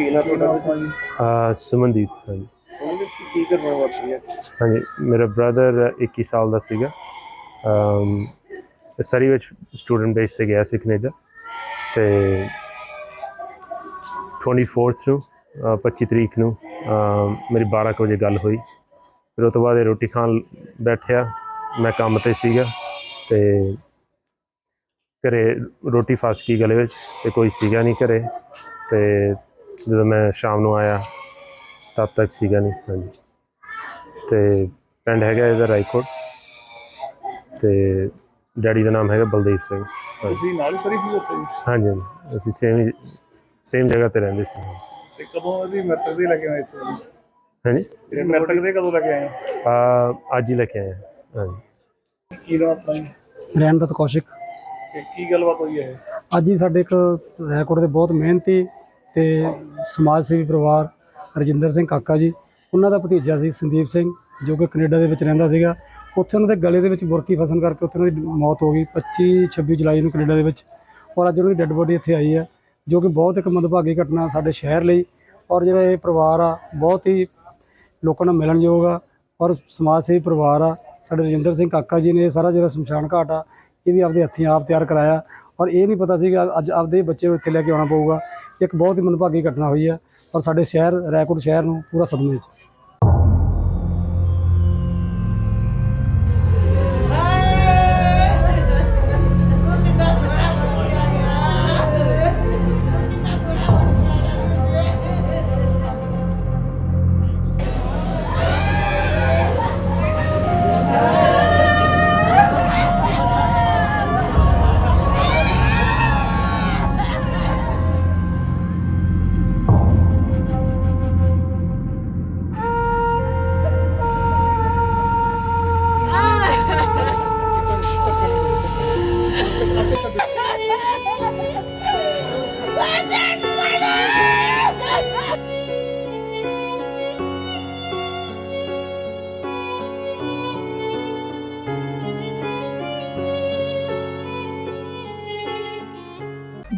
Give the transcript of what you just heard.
ਕੀ ਨਾ ਤੁਹਾਡਾ? ਅਹ ਸੁਮਨਦੀਪ ਹਾਂਜੀ ਉਹਨੇ ਕੀ ਕਰਨਾ ਵਾਪਰੀ ਹੈ ਹਾਂਜੀ ਮੇਰਾ ਬ੍ਰਦਰ 21 ਸਾਲ ਦਾ ਸੀਗਾ। ਅਮ ਸਰੀ ਵਿੱਚ ਸਟੂਡੈਂਟ ਬੇਸ ਤੇ ਗਿਆ ਸੀ ਕੈਨੇਡਾ। ਤੇ 24th ਨੂੰ ਅਹ 25 ਤਰੀਕ ਨੂੰ ਅਮ ਮੇਰੀ 12 ਕੁ ਵਜੇ ਗੱਲ ਹੋਈ। ਫਿਰ ਉਹ ਤੋਂ ਬਾਅਦ ਇਹ ਰੋਟੀ ਖਾਣ ਬੈਠਿਆ। ਮੈਂ ਕੰਮ ਤੇ ਸੀਗਾ ਤੇ ਘਰੇ ਰੋਟੀ ਫਸ ਗਈ ਗਲੇ ਵਿੱਚ ਤੇ ਕੋਈ ਸੀਗਾ ਨਹੀਂ ਘਰੇ। ਤੇ ਜਦੋਂ ਮੈਂ ਸ਼ਾਮ ਨੂੰ ਆਇਆ ਤਦ ਤੱਕ ਸੀਗਾ ਨਹੀਂ ਹਾਂਜੀ ਤੇ ਪਿੰਡ ਹੈਗਾ ਇਹਦਾ ਰਾਈਕੋਟ ਤੇ ਡੈਡੀ ਦਾ ਨਾਮ ਹੈਗਾ ਬਲਦੀਪ ਸਿੰਘ ਹਾਂਜੀ ਤੁਸੀਂ ਨਾਲ ਹੀ ਸਰੀ ਸੀ ਉੱਥੇ ਜੀ? ਹਾਂਜੀ ਹਾਂਜੀ। ਅਸੀਂ ਸੇਮ ਸੇਮ ਜਗ੍ਹਾ ਤੇ ਰਹਿੰਦੇ ਸੀ ਤੇ ਕਦੋਂ ਇਹਦੀ ਮਰਤਕ ਦੇ ਲੱਗੇ ਹੋਏ ਇੱਥੇ ਹਾਂਜੀ ਇਹ ਮਰਤਕ ਦੇ ਕਦੋਂ ਲੱਗੇ ਆਏ ਆ ਅੱਜ ਹੀ ਲੈ ਕੇ ਆਏ ਹਾਂ। ਹਾਂਜੀ ਕੀ ਨਾਮ ਆਪਣਾ ਜੀ? ਰਹਿਣਦਤ ਕੌਸ਼ਿਕ ਤੇ ਕੀ ਗੱਲਬਾਤ ਹੋਈ ਹੈ ਅੱਜ ਹੀ ਸਾਡੇ ਇੱਕ ਰੈਕੋਰਡ ਦੇ ਬਹੁਤ ਮਿਹਨਤੀ ਤੇ ਸਮਾਜ ਸੇਵੀ ਪਰਿਵਾਰ ਰਜਿੰਦਰ ਸਿੰਘ ਕਾਕਾ ਜੀ, ਉਹਨਾਂ ਦਾ ਭਤੀਜਾ ਸੀ ਸੰਦੀਪ ਸਿੰਘ, ਜੋ ਕਿ ਕੈਨੇਡਾ ਦੇ ਵਿੱਚ ਰਹਿੰਦਾ ਸੀਗਾ। ਉੱਥੇ ਉਹਨਾਂ ਦੇ ਗਲੇ ਦੇ ਵਿੱਚ ਬੁਰਕੀ ਫਸਣ ਕਰਕੇ ਉੱਥੇ ਉਹਨਾਂ ਦੀ ਮੌਤ ਹੋ ਗਈ 25 26 ਜੁਲਾਈ ਨੂੰ ਕੈਨੇਡਾ ਦੇ ਵਿੱਚ। ਔਰ ਅੱਜ ਉਹਨਾਂ ਦੀ ਡੈੱਡ ਬੋਡੀ ਇੱਥੇ ਆਈ ਹੈ, ਜੋ ਕਿ ਬਹੁਤ ਇੱਕ ਮੰਦਭਾਗੀ ਘਟਨਾ ਸਾਡੇ ਸ਼ਹਿਰ ਲਈ। ਔਰ ਜਿਹੜਾ ਇਹ ਪਰਿਵਾਰ ਆ, ਬਹੁਤ ਹੀ ਲੋਕਾਂ ਨਾਲ ਮਿਲਣਯੋਗ ਆ। ਔਰ ਸਮਾਜ ਸੇਵੀ ਪਰਿਵਾਰ ਆ, ਸਾਡੇ ਰਜਿੰਦਰ ਸਿੰਘ ਕਾਕਾ ਜੀ ਨੇ ਇਹ ਸਾਰਾ ਜਿਹੜਾ ਸ਼ਮਸ਼ਾਨ ਘਾਟ ਆ, ਇਹ ਵੀ ਆਪਦੇ ਹੱਥੀਂ ਆਪ ਤਿਆਰ ਕਰਾਇਆ। ਔਰ ਇਹ ਨਹੀਂ ਪਤਾ ਸੀਗਾ, ਅੱਜ ਆਪਦੇ ਬੱਚੇ ਨੂੰ ਇੱਥੇ ਲੈ ਕੇ ਆਉਣਾ ਪਊਗਾ। ਇੱਕ ਬਹੁਤ ਹੀ ਮੰਦਭਾਗੀ ਘਟਨਾ ਹੋਈ ਹੈ ਔਰ ਸਾਡੇ ਸ਼ਹਿਰ ਰੈਕੋਰਡ ਸ਼ਹਿਰ ਨੂੰ ਪੂਰਾ ਸਦਮੇ 'ਚ।